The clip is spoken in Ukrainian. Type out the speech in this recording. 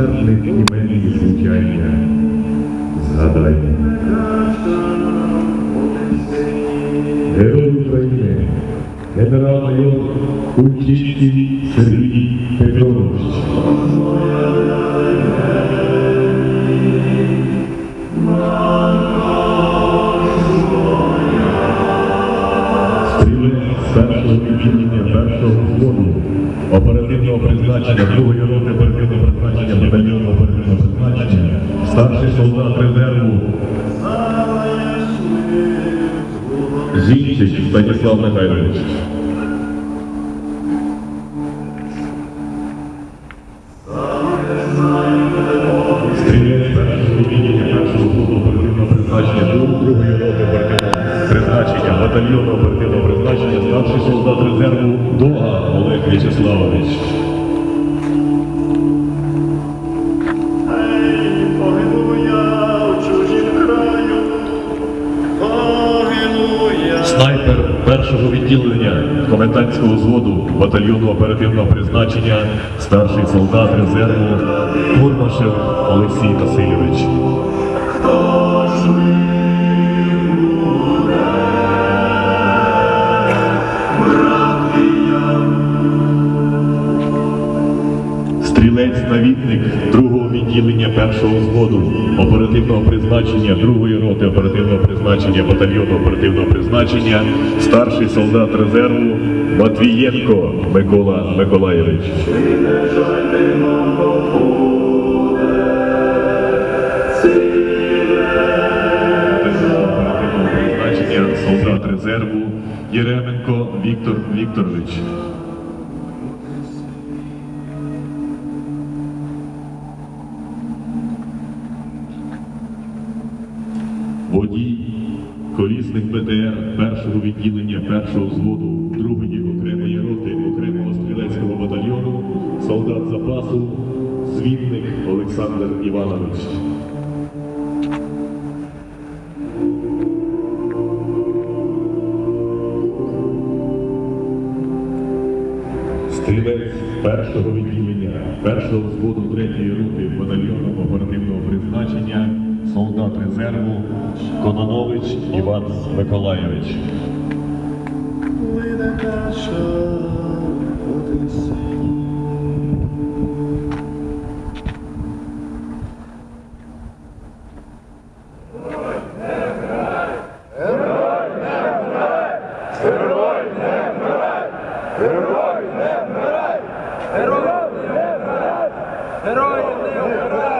сердних іменні життя, згадай. Герой України, генерал-майор Кульчицький Сергій Петрович. старшого відділення першого взводу оперативного призначення другої роти призначення батальйону оперативного призначення, старший солдат резерву Зінчик Станіслав Михайлович. Стрілець першого відділення першого оперативного призначення другої роти оперативного призначення батальйону оперативного призначення, старший солдат резерву Дога Олег В'ячеславович. Першого відділення комендантського зводу батальйону оперативного призначення, старший солдат резерву Курмашев Олексій Васильович. Стрілець-навідник другого відділення першого взводу оперативного призначення другої роти оперативного призначення батальйону оперативного призначення, старший солдат резерву Матвієнко Микола Миколаєвич. Солдат резерву Єременко Віктор Вікторович. Водій, колісник БТР першого відділення першого взводу другої окремої роти окремого стрілецького батальйону, солдат запасу, звітник Олександр Іванович. Стрілець першого відділення, першого взводу третьої роти батальйону оперативного призначення, на резерву Кононович Іван Миколайович. Герой не вмирай! Герой не вмирай!